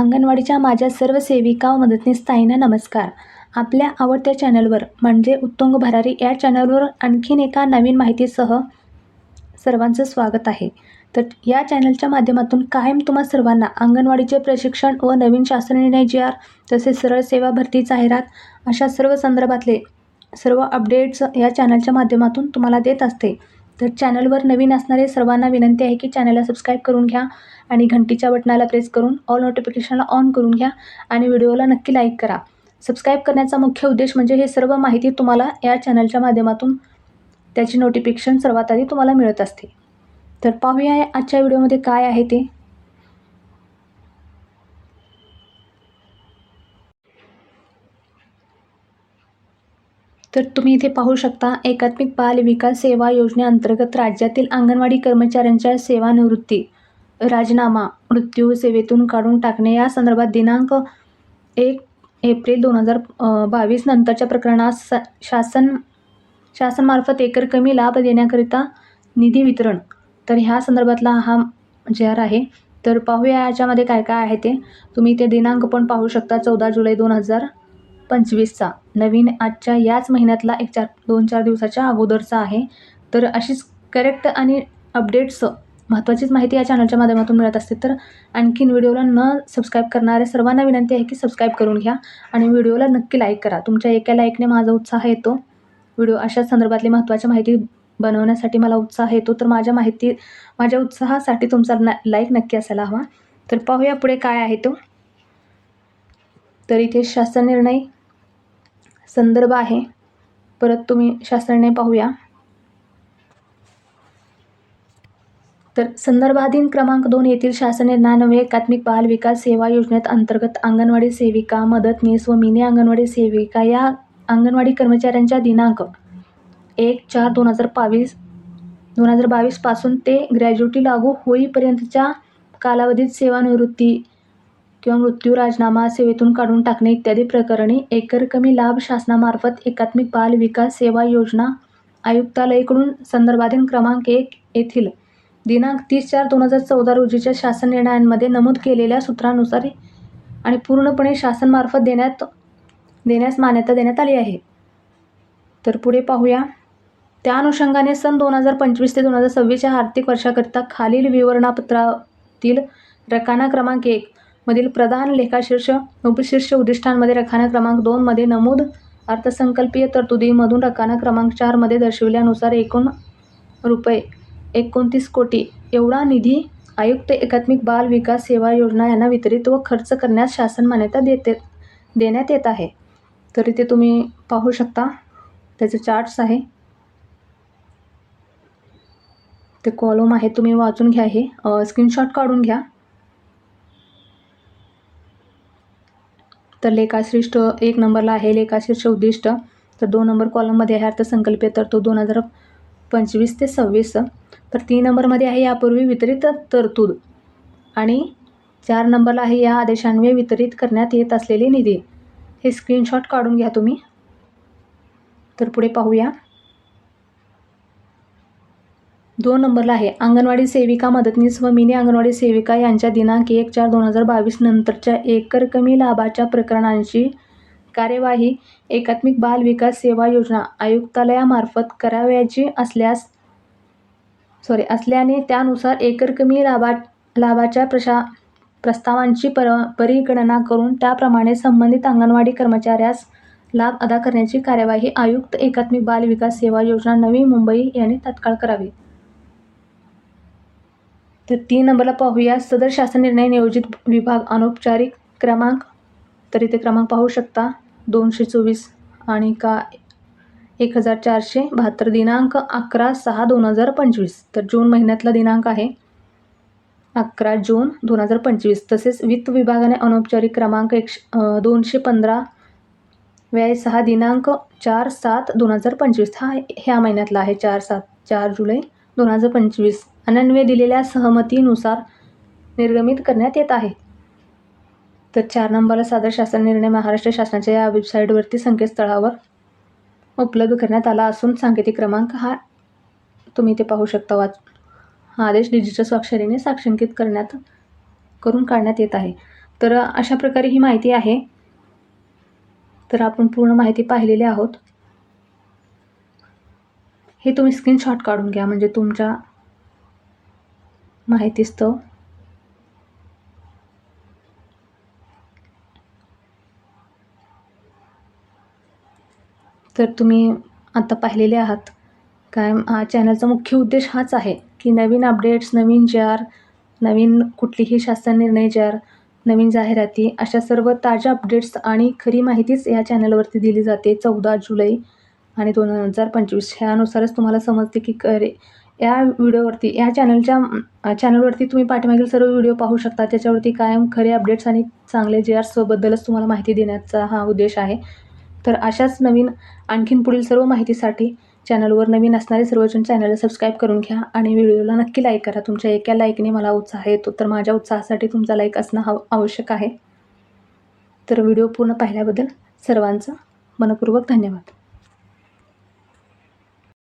अंगणवाडीच्या माझ्या सर्व सेविका व मदतनीस ताईंना नमस्कार. आपल्या आवडत्या चॅनलवर म्हणजे उत्तुंग भरारी या चॅनलवर आणखीन एका नवीन माहितीसह सर्वांचं स्वागत आहे. तर या चॅनलच्या माध्यमातून कायम तुम्हा सर्वांना अंगणवाडीचे प्रशिक्षण व नवीन शासन निर्णय जी आर तसेच सरळ सेवा भरती जाहिरात अशा सर्व संदर्भातले सर्व अपडेट्स या चॅनलच्या माध्यमातून तुम्हाला देत असते. तर चॅनलवर नवीन असणारे सर्वांना विनंती आहे की चॅनलला सबस्क्राईब करून घ्या आणि घंटीच्या बटनाला प्रेस करून ऑल नोटिफिकेशनला ऑन करून घ्या आणि व्हिडिओला नक्की लाईक करा. सबस्क्राईब करण्याचा मुख्य उद्देश म्हणजे हे सर्व माहिती तुम्हाला या चॅनलच्या माध्यमातून त्याची नोटिफिकेशन सर्वात आधी तुम्हाला मिळत असते. तर पाहूया आजच्या व्हिडिओमध्ये काय आहे ते. तर तुम्ही इथे पाहू शकता एकात्मिक बाल विकास सेवा योजनेअंतर्गत राज्यातील अंगणवाडी कर्मचाऱ्यांच्या सेवानिवृत्ती राजीनामा मृत्यू सेवेतून काढून टाकणे. या संदर्भात दिनांक एक एप्रिल दोन हजार बावीस नंतरच्या प्रकरणात स शासन शासनमार्फत एकर कमी लाभ देण्याकरिता निधी वितरण. तर ह्या संदर्भातला हा जे आर आहे. तर पाहूया याच्यामध्ये काय काय आहे ते. तुम्ही ते दिनांक पण पाहू शकता चौदा जुलै दोन हजार पंचवीसचा. नवीन आजच्या याच महिन्यातला एक चार दोन चार दिवसाच्या अगोदरचा आहे. तर अशीच करेक्ट आणि अपडेट्स महत्त्वाचीच माहिती या चॅनलच्या माध्यमातून मिळत असते. तर आणखीन व्हिडिओला न सबस्क्राईब करणाऱ्या सर्वांना विनंती आहे की सबस्क्राईब करून घ्या आणि व्हिडिओला नक्की लाईक करा. तुमच्या एका लाईकने माझा उत्साह येतो. व्हिडिओ अशा संदर्भातली महत्त्वाची माहिती बनवण्यासाठी मला उत्साह येतो. तर माझ्या माहिती माझ्या उत्साहासाठी तुमचा ना लाईक नक्की असायला हवा. तर पाहूया पुढे काय आहे तो. तर इथे शासन निर्णय संदर्भ आहे. परत तुम्ही शासन पाहूया. तर संदर्भाधीन क्रमांक दोन येथील शासने नानवे एकात्मिक बाल विकास सेवा योजनेत अंतर्गत अंगणवाडी सेविका मदतनीस व मिनी अंगणवाडी सेविका या अंगणवाडी कर्मचाऱ्यांच्या दिनांक एक चार दोन हजार बावीस दोन हजार बावीसपासून ते ग्रॅज्युटी लागू होईपर्यंतच्या कालावधीत सेवानिवृत्ती किंवा मृत्यू राजीनामा सेवेतून काढून टाकणे इत्यादी प्रकरणी एकरकमी लाभ शासनामार्फत एकात्मिक बाल विकास सेवा योजना आयुक्तालयाकडून संदर्भाधीन क्रमांक एक येथील दिनांक तीस चार दोन हजार चौदा रोजीच्या शासन निर्णयांमध्ये नमूद केलेल्या सूत्रानुसार आणि पूर्णपणे शासनमार्फत देण्यात देण्यास मान्यता देण्यात आली आहे. तर पुढे पाहूया. त्या अनुषंगाने सन दोन हजार पंचवीस ते दोन हजार सव्वीसच्या आर्थिक वर्षाकरिता खालील विवरणापत्रातील रकाना क्रमांक एक मधील प्रधान लेखाशीर्ष उपशीर्ष उद्दिष्टांमध्ये रखाना क्रमांक दोनमध्ये नमूद अर्थसंकल्पीय तरतुदीमधून रखाना क्रमांक चारमध्ये दर्शविल्यानुसार एकूण रुपये एकोणतीस कोटी एवढा निधी आयुक्त एकात्मिक बाल विकास सेवा योजना यांना वितरित व खर्च करण्यास शासन मान्यता देते देण्यात येत आहे. तर इथे तुम्ही पाहू शकता. त्याचे चार्ट्स आहे. ते कॉलम आहे तुम्ही वाचून घ्या हे. स्क्रीनशॉट काढून घ्या. तर लेखाश्रेष्ठ एक नंबरला आहे लेखाश्रेष्ठ उद्दिष्ट. तर दोन नंबर कॉलममध्ये आहे अर्थसंकल्पीय तरतूद दोन हजार पंचवीस ते सव्वीस. तर तीन नंबरमध्ये आहे यापूर्वी वितरित तरतूद. आणि चार नंबरला आहे या आदेशान्वये वितरित करण्यात येत असलेले निधी. हे स्क्रीनशॉट काढून घ्या तुम्ही. तर पुढे पाहूया. दोन नंबरला आहे. अंगणवाडी सेविका मदतनीस व मिनी अंगणवाडी सेविका यांच्या दिनांक एक चार दोन हजार बावीस नंतरच्या एकर कमी लाभाच्या प्रकरणांची कार्यवाही एकात्मिक बाल विकास सेवा योजना आयुक्तालयामार्फत करावयाची असल्यास सॉरी असल्याने त्यानुसार एकर कमी लाभा लाभाच्या प्रशा प्रस्तावांची पर परिगणना करून त्याप्रमाणे संबंधित अंगणवाडी कर्मचाऱ्यास लाभ अदा करण्याची कार्यवाही आयुक्त एकात्मिक बाल विकास सेवा योजना नवी मुंबई यांनी तात्काळ करावी. तर तीन नंबरला पाहूया. सदर शासन निर्णय नियोजित विभाग अनौपचारिक क्रमांक. तर इथे क्रमांक पाहू शकता. दोनशे चोवीस आणि का एक हजार चारशे बहात्तर. दिनांक अकरा सहा दोन हजार पंचवीस. तर जून महिन्यातला दिनांक आहे. अकरा जून दोन हजार पंचवीस. तसेच वित्त विभागाने अनौपचारिक क्रमांक एकशे दोनशे पंधरा. व्याय सहा दिनांक चार सात दोन हजार पंचवीस. हा ह्या महिन्यातला आहे. चार सात चार जुलै दोन हजार पंचवीस अनन्वये दिलेल्या सहमतीनुसार निर्गमित करण्यात येत आहे. तर चार नंबरला सादर शासन निर्णय महाराष्ट्र शासनाच्या या वेबसाईटवरती संकेतस्थळावर उपलब्ध करण्यात आला असून सांकेतिक क्रमांक हा तुम्ही ते पाहू शकता. वाच हा आदेश डिजिटल स्वाक्षरीने साक्षांकित करण्यात करून काढण्यात येत आहे. तर अशा प्रकारे ही माहिती आहे. तर आपण पूर्ण माहिती पाहिलेली आहोत. हे तुम्ही स्क्रीनशॉट काढून घ्या. म्हणजे तुमच्या माहितीस्तव तर तुम्ही आता पाहिलेले आहात. काय हा चॅनलचा मुख्य उद्देश हाच आहे की नवीन अपडेट्स नवीन जार नवीन कुठलीही शासन निर्णय जार नवीन जाहिराती अशा सर्व ताज्या अपडेट्स आणि खरी माहितीच या चॅनलवरती दिली जाते. चौदा जुलै आणि दोन हजार पंचवीस ह्यानुसारच तुम्हाला समजते की करे. या व्हिडिओवरती या चॅनलच्या चॅनलवरती तुम्ही पाठीमागील सर्व व्हिडिओ पाहू शकता. त्याच्यावरती कायम खरे अपडेट्स आणि चांगले जे आर्सबद्दलच तुम्हाला माहिती देण्याचा हा उद्देश आहे. तर अशाच नवीन आणखीन पुढील सर्व माहितीसाठी चॅनलवर नवीन असणारे सर्वजण चॅनलला सबस्क्राईब करून घ्या आणि व्हिडिओला नक्की लाईक करा. तुमच्या एका लाईकने मला उत्साह येतो तर माझ्या उत्साहासाठी तुमचा लाईक असणं हव आवश्यक आहे. तर व्हिडिओ पूर्ण पाहिल्याबद्दल सर्वांचं मनपूर्वक धन्यवाद.